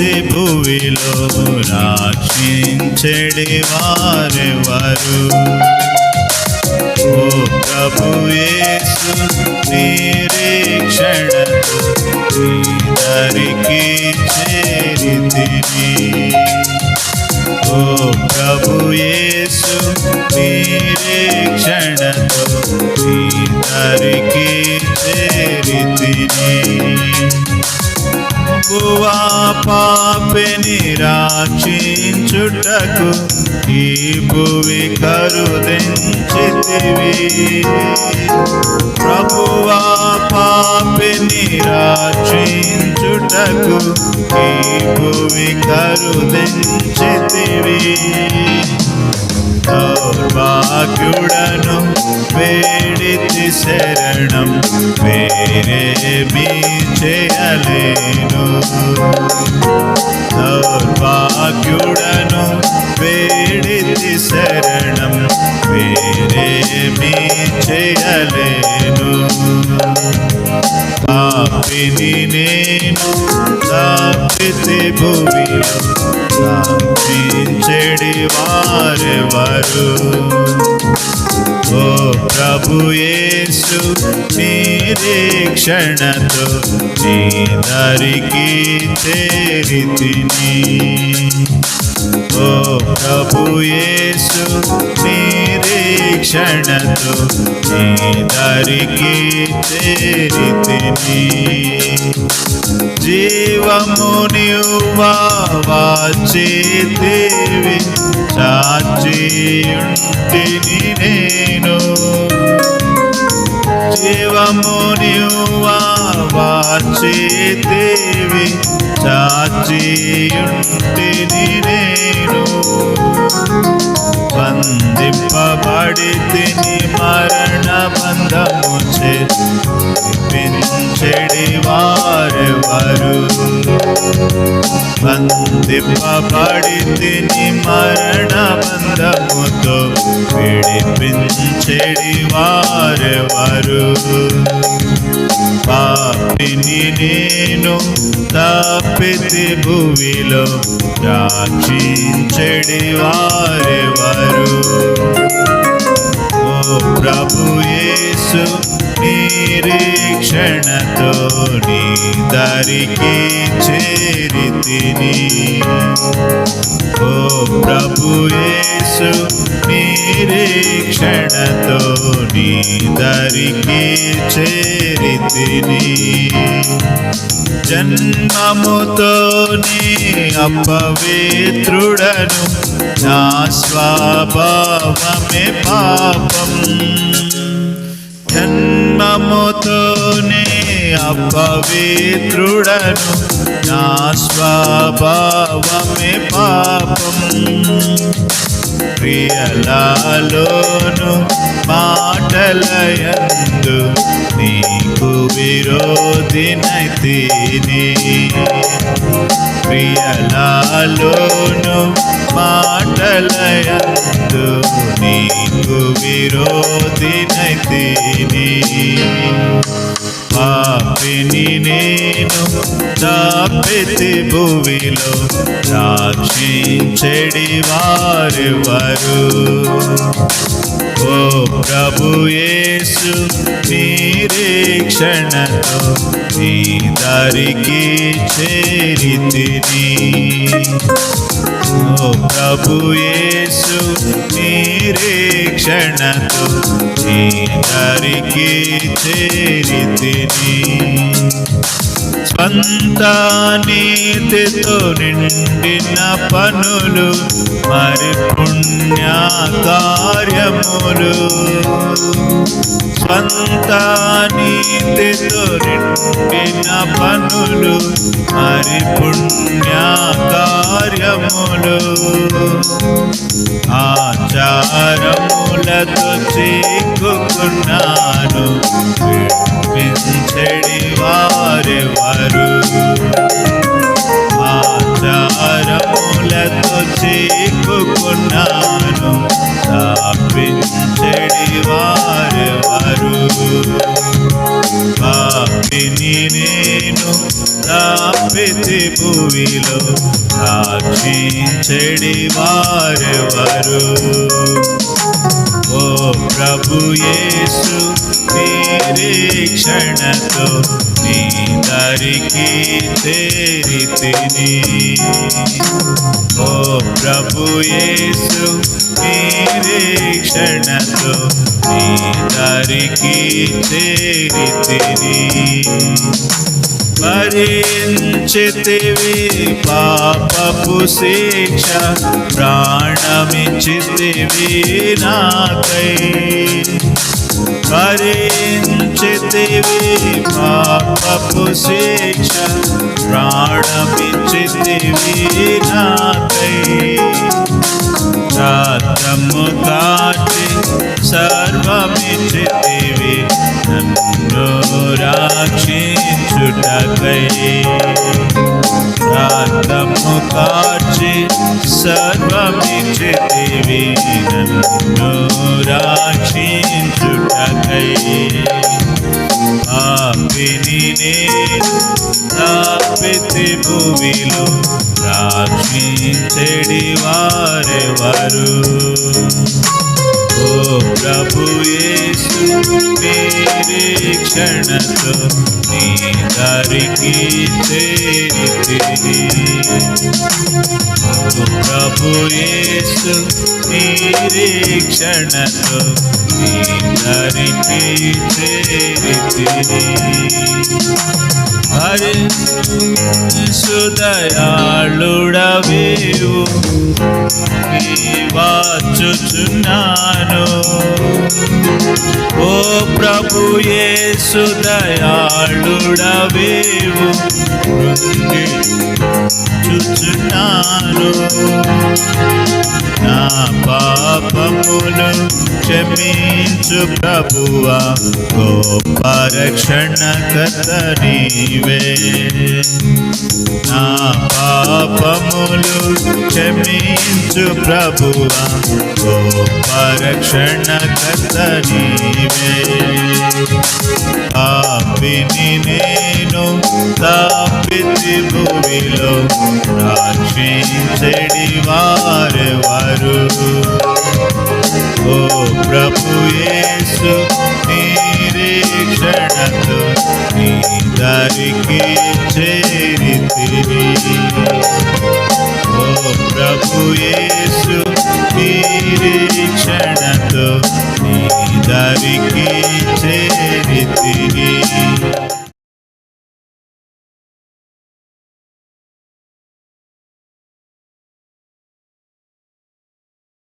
భూమిలో రాక్షించెడి వారెవరు? ఓ ప్రభు యేసు నిరీక్షణతో నీదరికి చేరితిని ఓ ప్రభు యేసు నిరీక్షణతో నీదరికి చేరితిని ప్రభువా పాపిని రాక్షించుటకు ఈ భువి కరుదించితివి ప్రభువా పాపిని రాక్షించుటకు ఈ భువి కరుదించితివి దౌర్భాగ్యుడను వేడితి శరణం వేరేమీ చేయలేను. దౌర్భాగ్యుడను వేడితి శరణం వేరేమీ చేయలేను. పాపిని నేను తప్పితే భూమిలో తప్పించెడి వారెవరు? ఓ ప్రభు యేసు నిరీక్షణతో నీ దరికి చేరితిని ఓ ప్రభు యేసు నిరీక్షణతో నీ దరికి చేరితిని. జీవమునివ్వా వాచేతివి చాచియుంటిని నేను. జీవమునివ్వా వాచేతివి చాచియుంటిని నేను బంధింపబడి తిని మరణ బంధము చేపించెడి వారెవరు. బంధింపబడి తిని మరణ బంధముతో విడిపించెడి వారెవరు. పాపిని నేను తప్పితి భూమిలో రాక్షించెడి వారెవరు? ప్రభు యేసు నిరీక్షణతో నీ దరికి చేరితిని ఓ ప్రభు యేసు నిరీక్షణతో నీ దరికి చేరితిని జన్మముతోనే అపవిత్రుడను నా స్వభావమే పాపం. జన్మముతోనే అపవిత్రుడను నా స్వభావమే పాపం. క్రియలలోను మాటలయందు నీకు విరోధినైతిని. క్రియలలోను మాటలయందు నీకు విరోధినైతిని. పాపిని నేను దాపెతి భూమిలో రాక్షించెడి వారెవరు ఓ ప్రభు యేసు నిరీక్షణతో నీ దరికి చేరితిని. ఓ ప్రభు యేసు నిరీక్షణతో నీ దరికి చేరితిని స్వంత నీతితో నిండిన పనులు మరి పుణ్య కార్యములు స్వంత నీతితో పనులు మరి పుణ్య కార్యములు ఆచారములతో చిక్కుకున్నాను విడిపించడి వారెవరు. ఆచారములతో చిక్కుకున్నాను భూమిలో రక్షించడి వారెవరు? ఓ ప్రభు యేసు నిరీక్షణతో నీ దరికి చేరితిని ఓ ప్రభు యేసు నిరీక్షణతో నీ దరికి చేరితిని భరించితివి పాపపు శిక్ష ప్రాణమిచ్చితివి నాకై. భరించితివి పాపపు శిక్ష ప్రాణమిచ్చితివి నాకై. రాత్రము కాచి సర్వమిచ్చితివి నన్ను రాక్షి రాక్షించుటకై రాత్రము కాచి సర్వమిచ్చితివి. నన్ను రాక్షించుటకై. పాపిని నేను తాపితి భూమిలో రాక్షించెడి వారెవరు ఓ ప్రభు యేసు నిరీక్షణతో నీ దారికి చేరితిని ఓ ప్రభు యేసు నిరీక్షణతో నీ దారికి చేరితిని హరి సుదయాళుడవేవు వాచుచున్నాను ఓ ప్రభు యేసు దయాళుడవేవు. చుచున్నాను నా పాపములు క్షమించు ప్రభువా. గొప్ప రక్షణ కథ నీవే నా పాపములు క్షమించు ప్రభువా. గొప్ప రక్షణ కథ నీవే పాపిని నేను తప్పితి భూమిలో రక్షించడి వారెవరు ఓ ప్రభు యేసు నిరీక్షణతో నీ దరికి చేరితిరి ఓ ప్రభు యేసు నిరీక్షణతో నీ దరికి